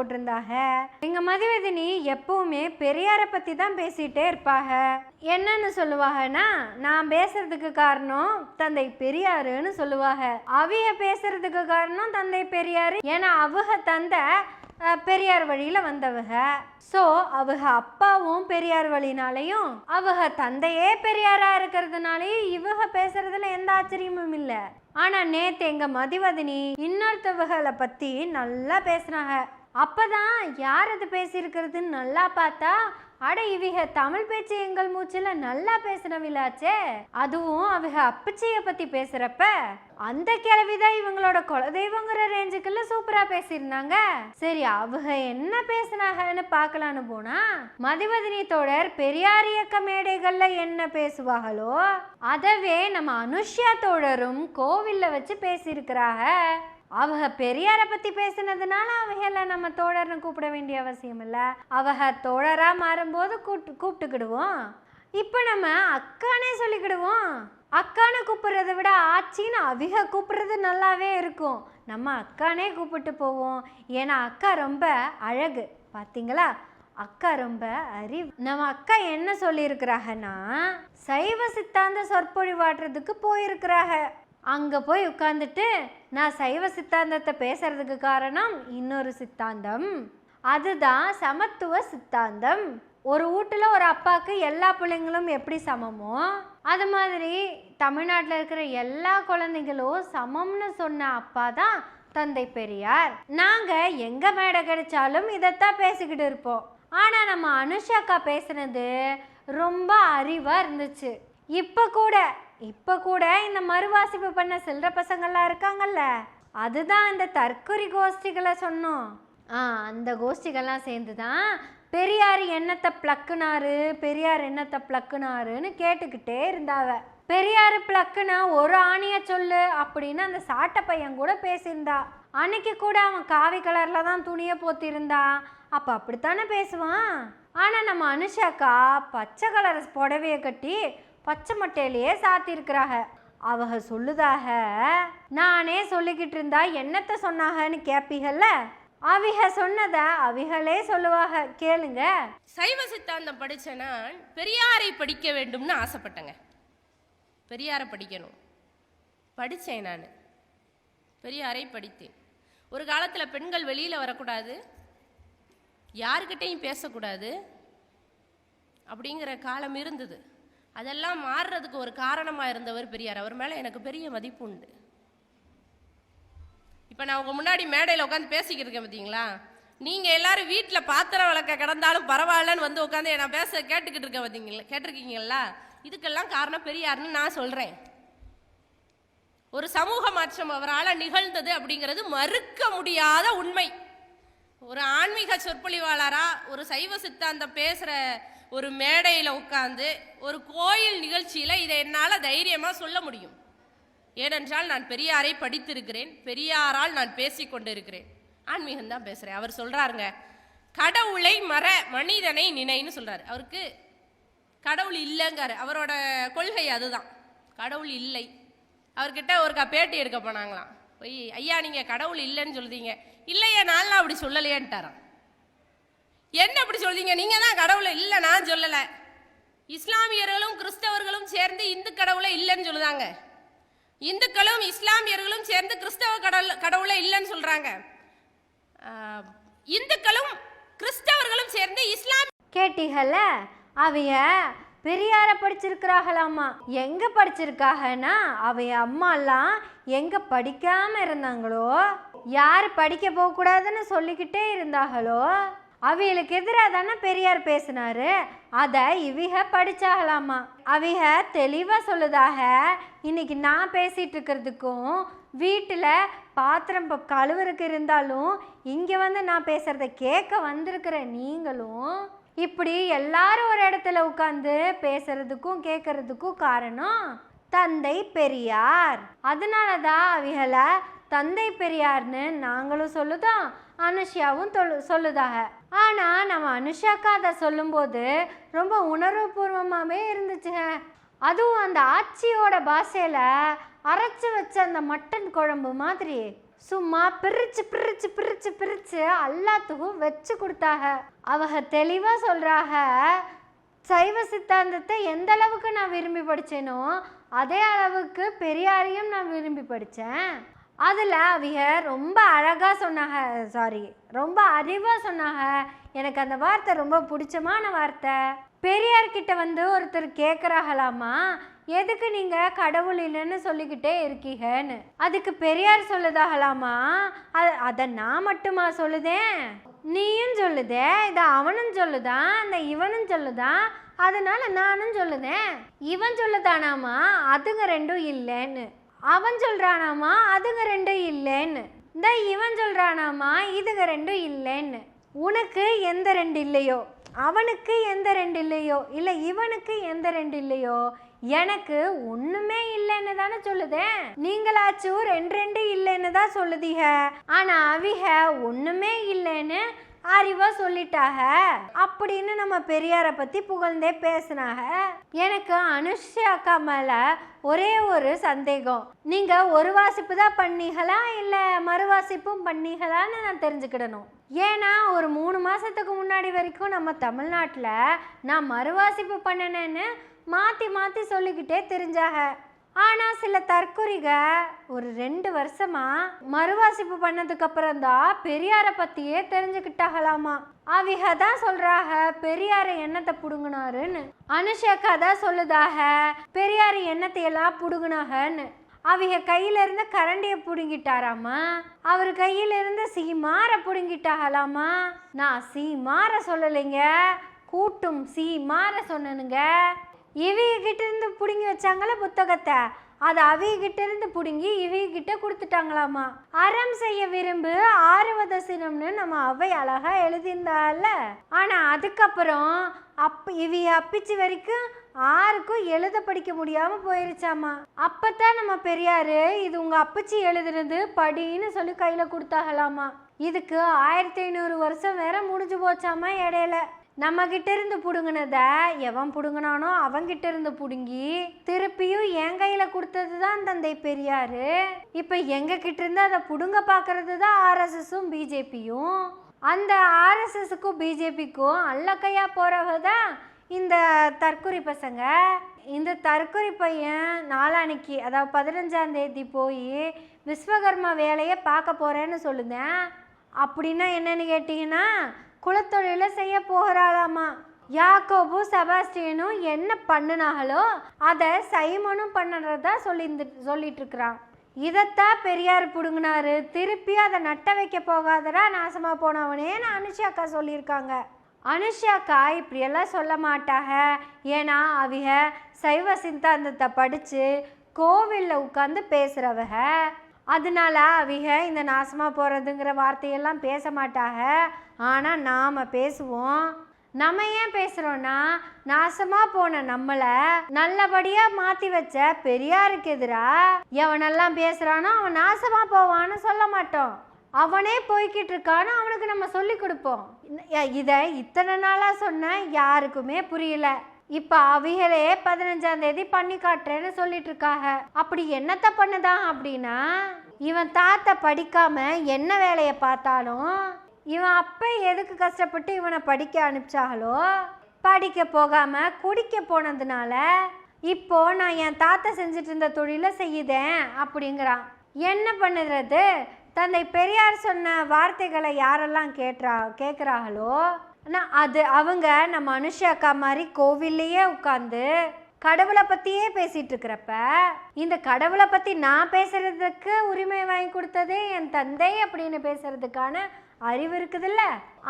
போட்டிருந்தாக எங்க மதிவதினி எப்பவுமே பெரியாரை பத்தி தான் பேசிட்டே இருப்பாங்க. என்னன்னு சொல்லுவாங்கன்னா நான் பேசுறதுக்கு காரணம் தந்தை பெரியாருன்னு சொல்லுவாங்க. அவிய பேசுறதுக்கு காரணம் தந்தை பெரியாரு. ஏன்னா அவங்க தந்தை பெரியார் வழியில வந்தவங்க. ஸோ அவங்க அப்பாவும் பெரியார் வழினாலையும் அவங்க தந்தையே பெரியாரா இருக்கிறதுனாலையும் இவங்க பேசுறதுல எந்த ஆச்சரியமும் இல்லை. ஆனா நேத்து எங்க மதிவதினி இன்னொருத்தவகளை பத்தி நல்லா பேசுனாங்க. அப்பதான் யார் அது பேசியிருக்கிறதுன்னு நல்லா பார்த்தா அட இவிக தமிழ் பேச்சு எங்கள் மூச்சில் நல்லா பேசினவிலாச்சே. அதுவும் அவங்க அப்பச்சிய பற்றி பேசுறப்ப அந்த கிழவிதான் இவங்களோட குலதெய்வங்கிற ரேஞ்சுக்குள்ள சூப்பரா பேசியிருந்தாங்க. சரி அவங்க என்ன பேசுனாங்கன்னு பார்க்கலான்னு போனா மதிவதினி தோழர் பெரியார் இயக்க மேடைகள்ல என்ன பேசுவாங்களோ அதவே நம்ம அனுஷ்யா தோழரும் கோவில்ல வச்சு பேசியிருக்கிறாங்க அவங்க பெரியாரை பத்தி பேசுனதுனால அவங்கள நம்ம தோழர்னு கூப்பிட வேண்டிய அவசியம் இல்லை. அவங்க தோழரா மாறும்போது கூப்பிட்டு கூப்பிட்டுக்கிடுவோம். இப்போ நம்ம அக்கானே சொல்லிக்கிடுவோம். அக்கானு கூப்பிடுறத விட ஆச்சின்னு அவிக கூப்பிடுறது நல்லாவே இருக்கும். நம்ம அக்கானே கூப்பிட்டு போவோம். ஏன்னா அக்கா ரொம்ப அழகு. பார்த்தீங்களா அக்கா ரொம்ப அறிவு. நம்ம அக்கா என்ன சொல்லியிருக்கிறாங்கன்னா சைவ சித்தாந்த சொற்பொழிவாட்டுறதுக்கு போயிருக்கிறாங்க. அங்கே போய் உட்காந்துட்டு நான் சைவ சித்தாந்தத்தை பேசுறதுக்கு காரணம் இன்னொரு சித்தாந்தம். அதுதான் சமத்துவ சித்தாந்தம். ஒரு வீட்டில் ஒரு அப்பாவுக்கு எல்லா பிள்ளைங்களும் எப்படி சமமோ அது மாதிரி தமிழ்நாட்டில் இருக்கிற எல்லா குழந்தைங்களும் சமம்னு சொன்ன அப்பா தான் தந்தை பெரியார். நாங்கள் எங்கே மேடை கிடைச்சாலும் இதைத்தான் பேசிக்கிட்டு இருப்போம். ஆனால் நம்ம அனுஷாக்கா பேசுனது ரொம்ப அறிவாக இருந்துச்சு. இப்போ கூட இப்போ கூட இந்த மறுவாசிப்பு பண்ண சில்லற பசங்கள்லாம் இருக்காங்கல்ல அதுதான் அந்த தற்கொலை கோஷ்டிகளை சொன்னோம். ஆ அந்த கோஷ்டிகள்லாம் சேர்ந்து தான் பெரியார் என்னத்தை பிளக்குனாரு பெரியார் என்னத்தை பிளக்குனாருன்னு கேட்டுக்கிட்டே இருந்தாவ. பெரியார் பிளக்குனா ஒரு ஆணிய சொல்லு அப்படின்னு அந்த சாட்டை பையன் கூட பேசியிருந்தா. அன்னைக்கு கூட அவன் காவி கலர்ல தான் துணியை போத்திருந்தா. அப்போ அப்படித்தானே பேசுவான்? ஆனால் நம்ம அனுஷாக்கா பச்சை கலர் புடவையை கட்டி பச்சை மட்டையிலேயே சாத்திருக்கிறாங்க அவக சொல்லுதாக நானே சொல்லிக்கிட்டு இருந்தா என்னத்த சொன்னாகன்னு கேப்பீகல்ல அவிக சொன்னத அவிகளே சொல்லுவாக கேளுங்க. சைவ சித்தாந்தம் படிச்ச நான் பெரியாரை படிக்க வேண்டும்னு ஆசைப்பட்டேங்க. பெரியாரை படிக்கணும். படித்தேன் நான். பெரியாரை படித்தேன். ஒரு காலத்தில் பெண்கள் வெளியில் வரக்கூடாது யாருக்கிட்டேயும் பேசக்கூடாது அப்படிங்கிற காலம் இருந்தது. அதெல்லாம் மாறுறதுக்கு ஒரு காரணமாக இருந்தவர் பெரியார். அவர் மேலே எனக்கு பெரிய மதிப்பு உண்டு. இப்போ நான் உங்கள் முன்னாடி மேடையில் உட்காந்து பேசிக்கிட்டு இருக்கேன் பார்த்தீங்களா நீங்கள் எல்லாரும் வீட்டில் பாத்திரம் விளக்க கிடந்தாலும் பரவாயில்லன்னு வந்து உட்காந்து நான் பேச கேட்டுக்கிட்டு இருக்கேன் பார்த்தீங்களா கேட்டிருக்கீங்களா இதுக்கெல்லாம் காரணம் பெரியார்னு நான் சொல்கிறேன் ஒரு சமூக மாற்றம் அவரால் நிகழ்ந்தது அப்படிங்கிறது மறுக்க முடியாத உண்மை. ஒரு ஆன்மீக சொற்பொழிவாளராக ஒரு சைவ சித்தாந்தம் பேசுகிற ஒரு மேடையில் உட்காந்து ஒரு கோயில் நிகழ்ச்சியில் இதை என்னால் தைரியமாக சொல்ல முடியும். ஏனென்றால் நான் பெரியாரை படித்திருக்கிறேன் பெரியாரால் நான் பேசி கொண்டிருக்கிறேன். ஆன்மீகம் தான் பேசுகிறேன் அவர் சொல்கிறாருங்க கடவுளை மற மனிதனை நினைன்னு சொல்கிறார் அவருக்கு கடவுள் இல்லைங்காரு அவரோட கொள்கை அதுதான். கடவுள் இல்லை. அவர்கிட்ட ஒருக்கா பேட்டி எடுக்க போனாங்களாம். போய் ஐயா நீங்கள் கடவுள் இல்லைன்னு சொல்லுதீங்க இல்லையே நான் அப்படி சொல்லலையேன்ட்டாரான் என்ன அப்படி சொல்றீங்க? நீங்க தான் கடவுளை. இல்லை நான் சொல்லலை. இஸ்லாமியர்களும் கிறிஸ்தவர்களும் சேர்ந்து இந்து கடவுளை இல்லைன்னு சொல்லுதாங்க. இந்துக்களும் இஸ்லாமியர்களும் சேர்ந்து கிறிஸ்தவ கடவுள் கடவுளை இல்லைன்னு சொல்றாங்க. இந்துக்களும் கிறிஸ்தவர்களும் சேர்ந்து இஸ்லாம் கேட்டீங்கல்ல அவைய பெரியார படிச்சிருக்கிறாங்களாமா எங்க படிச்சிருக்காங்கன்னா அவைய அம்மாலாம் எங்க படிக்காம இருந்தாங்களோ? யார் படிக்க போகக்கூடாதுன்னு சொல்லிக்கிட்டே இருந்தாங்களோ அவிகளுக்கு எதிராக தானே பெரியார் பேசினாரு? அதை இவிக படிச்சாகலாமா? அவிக தெளிவாக சொல்லுதாக இன்னைக்கு நான் பேசிகிட்டு இருக்கிறதுக்கும் வீட்டில் பாத்திரம் இப்போ கழுவுறதுக்கு இருந்தாலும் இங்கே வந்து நான் பேசுகிறத கேட்க வந்திருக்கிற நீங்களும் இப்படி எல்லாரும் ஒரு இடத்துல உட்காந்து பேசுறதுக்கும் கேட்கறதுக்கும் காரணம் தந்தை பெரியார். அதனால தான் அவிகளை தந்தை பெரியார்னு நாங்களும் சொல்லுதோம் அனுஷியாவும் தொல்லு சொல்லுதாக. ஆனால் நம்ம அனுஷாக்கா அதை சொல்லும்போது ரொம்ப உணர்வுபூர்வமாகவே இருந்துச்சுங்க. அதுவும் அந்த ஆச்சியோட பாஷையில் அரைச்சி வச்ச அந்த மட்டன் குழம்பு மாதிரி சும்மா பிரிச்சு பிரிச்சு பிரிச்சு பிரிச்சு எல்லாத்துக்கும் வச்சு கொடுத்தாக அவங்க தெளிவாக சொல்கிறாக சைவ சித்தாந்தத்தை எந்த அளவுக்கு நான் விரும்பி படித்தேனோ அதே அளவுக்கு பெரியாரையும் நான் விரும்பி படித்தேன் அதில் அவங்க ரொம்ப அழகாக சொன்னாங்க சாரி ரொம்ப அறிவாக சொன்னாங்க எனக்கு அந்த வார்த்தை ரொம்ப பிடிச்சமான வார்த்தை. பெரியார்கிட்ட வந்து ஒருத்தர் கேட்குறாங்களாமா எதுக்கு நீங்கள் கடவுள் இல்லைன்னு சொல்லிக்கிட்டே இருக்கீங்கன்னு அதுக்கு பெரியார் சொல்லுதாகலாமா? அது அதை நான் மட்டுமா சொல்லுதேன்? நீயும் சொல்லுதே இதை அவனும் சொல்லுதான் அந்த இவனும் சொல்லுதான் அதனால நானும் சொல்லுதேன். இவன் சொல்லுதானாமா? அதுங்க ரெண்டும் இல்லைன்னு. அவன் சொல்கிறானாமா அதுங்க ரெண்டும் இல்லைன்னு. இந்த இவன் சொல்கிறானாமா இதுங்க ரெண்டும் இல்லைன்னு. உனக்கு எந்த ரெண்டு இல்லையோ? அவனுக்கு எந்த ரெண்டு இல்லையோ? இல்லை இவனுக்கு எந்த ரெண்டு இல்லையோ? எனக்கு ஒண்ணுமே இல்லைன்னு தானே சொல்லுதேன் நீங்களாச்சும் ரெண்டு ரெண்டு இல்லைன்னு தான் சொல்லுதீங்க. ஆனா அவிக ஒண்ணுமே இல்லைன்னு அறிவா சொல்லிட்டாக? அப்படின்னு நம்ம பெரியாரை பற்றி புகழ்ந்தே பேசினாக? எனக்கு அனுஷ்யா அக்கா மேல ஒரே ஒரு சந்தேகம். நீங்கள் ஒரு வாசிப்பு தான் பண்ணீங்களா இல்லை மறுவாசிப்பும் பண்ணீங்களான்னு நான் தெரிஞ்சுக்கிடணும். ஏன்னா ஒரு மூணு மாதத்துக்கு முன்னாடி வரைக்கும் நம்ம தமிழ்நாட்டில் நான் மறுவாசிப்பு பண்ணினேன்னு மாற்றி மாற்றி சொல்லிக்கிட்டே தெரிஞ்சாக. ஆனால் சில தற்குறிக ஒரு ரெண்டு வருஷமா மறுவாசிப்பு பண்ணதுக்கு அப்புறம் தான் பெரியாரை பற்றியே தெரிஞ்சுக்கிட்டாகலாமா அவிக தான் சொல்றாக பெரியாரை எண்ணத்தை புடுங்கினாருன்னு. அனுஷேகா தான் சொல்லுதாக பெரியார் எண்ணத்தை எல்லாம் புடுங்கினாகன்னு. அவிக கையில இருந்த கரண்டிய புடுங்கிட்டாராமா? அவர் கையில இருந்த சீமார புடுங்கிட்டாகலாமா? நான் சீமார சொல்லலைங்க கூட்டும் சீமார சொன்னனுங்க. இவங்க கிட்ட இருந்து பிடுங்கி வச்சாங்களே புத்தகத்தை? அதை அவங்க இருந்து பிடுங்கி இவங்க கொடுத்துட்டாங்களாமா? அறம் செய்ய விரும்பு ஆர்வதசினம்னு நம்ம அவை அழகா எழுதியிருந்தால ஆனா அதுக்கப்புறம் அப் இவி அப்பிச்சு வரைக்கும் ஆருக்கும் எழுத படிக்க முடியாம போயிருச்சாமா? அப்பத்தான் நம்ம பெரியாரு இது உங்க அப்பச்சி எழுதுனது படின்னு சொல்லி கையில கொடுத்தாகலாமா? இதுக்கு ஆயிரத்தி ஐநூறு வருஷம் வேற முடிஞ்சு போச்சாமா இடையில? நம்ம இருந்து பிடுங்கினதை எவன் பிடுங்கினானோ அவன்கிட்ட இருந்து பிடுங்கி திருப்பியும் என் கையில் கொடுத்தது தான் தந்தை பெரியார். இப்போ எங்ககிட்ட இருந்து அதை பிடுங்க பார்க்கறது தான் ஆர்எஸ்எஸும் பிஜேபியும். அந்த ஆர்எஸ்எஸுக்கும் பிஜேபிக்கும் அல்லக்கையா போகிறவ தான் இந்த தற்குறி பசங்க. இந்த தற்குறி பையன் நாளான்னைக்கு அதாவது பதினஞ்சாம் தேதி போய் விஸ்வகர்மா வேலையை பார்க்க போகிறேன்னு சொல்லுதேன். அப்படின்னா என்னன்னு கேட்டிங்கன்னா குலத்தொழில செய்ய போகிறாளாமா யாக்கோபு செபாஸ்டியனும் என்ன பண்ணுனாங்களோ அதை சைமனும் பண்ணுறதா சொல்லி சொல்லிட்டு இருக்கிறான் இதைத்தான் பெரியார் பிடுங்கினாரு. திருப்பி அதை நட்ட வைக்க போகாதடா நாசமாக போனவனேன்னு அனுஷாக்கா சொல்லியிருக்காங்க. அனுஷாக்கா இப்படியெல்லாம் சொல்ல மாட்டாக. ஏன்னா அவிக சைவ சித்தாந்தத்தை படித்து கோவிலில் உட்காந்து பேசுகிறவக அதனால அவிக இந்த நாசமாக போகிறதுங்கிற வார்த்தையெல்லாம் பேச மாட்டாக. ஆனால் நாம் பேசுவோம். நம்ம ஏன் பேசுகிறோன்னா நாசமாக போன நம்மளை நல்லபடியாக மாற்றி வச்ச பெரியாருக்கு எதிராக எவனெல்லாம் பேசுகிறானோ அவன் நாசமாக போவான்னு சொல்ல மாட்டோம். அவனே போய்கிட்டு இருக்கான்னு அவனுக்கு நம்ம சொல்லி கொடுப்போம். இதை இத்தனை நாளாக சொன்ன யாருக்குமே புரியல. இப்போ அவிகளே பதினஞ்சாம் தேதி பண்ணி காட்டுறேன்னு சொல்லிட்டு இருக்காங்க அப்படி என்னத்தை பண்ணுதான் அப்படின்னா இவன் தாத்தா படிக்காம என்ன வேலையை பார்த்தாலும் இவன் அப்போ எதுக்கு கஷ்டப்பட்டு இவனை படிக்க அனுப்பிச்சாங்களோ படிக்க போகாம குடிக்க போனதுனால இப்போ நான் என் தாத்தா செஞ்சுட்டு இருந்த தொழிலை செய்யுதேன் அப்படிங்கிறான். என்ன பண்ணுறது? தந்தை பெரியார் சொன்ன வார்த்தைகளை யாரெல்லாம் கேட்டா கேட்குறாங்களோ நான் அது அவங்க நம்ம அனுஷா அக்கா மாதிரி கோவில்லையே உட்காந்து கடவுளை பற்றியே பேசிகிட்டு இருக்கிறப்ப இந்த கடவுளை பற்றி நான் பேசுறதுக்கு உரிமை வாங்கி கொடுத்ததே என் தந்தை அப்படின்னு பேசுறதுக்கான அறிவு இருக்குதுல்ல?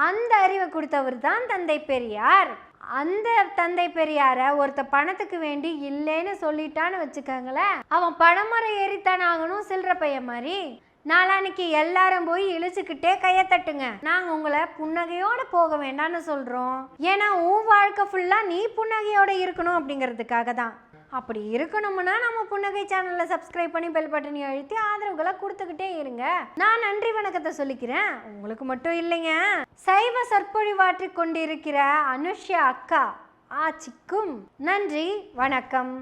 அந்த அறிவை கொடுத்தவர் தான் தந்தை பெரியார். அந்த தந்தை பெரியார ஒருத்த பணத்துக்கு வேண்டி இல்லைன்னு சொல்லிட்டான்னு வச்சுக்கோங்களேன். அவன் பணமரம் ஏறித்தான் ஆகணும் சில்லற பையன் மாதிரி. நாளான்னைக்கு எல்லாரும் போய் இழிச்சுக்கிட்டே கையை தட்டுங்க. நாங்க உங்களை புன்னகையோட போக வேண்டாம்னு சொல்றோம். ஏன்னா உன் வாழ்க்கை ஃபுல்லா நீ புன்னகையோட இருக்கணும் அப்படிங்கிறதுக்காக தான். அப்படி இருக்கணும்னா நம்ம புன்னகை சேனலை சப்ஸ்கிரைப் பண்ணி பெல் பட்டனை அழுத்தி ஆதரவுகளை கொடுத்துக்கிட்டே இருங்க. நான் நன்றி வணக்கத்தை சொல்லிக்கிறேன். உங்களுக்கு மட்டும் இல்லைங்க. சைவ சொற்பொழிவாற்றிக் கொண்டிருக்கிற அனுஷ்யா அக்கா ஆச்சிக்கும் நன்றி வணக்கம்.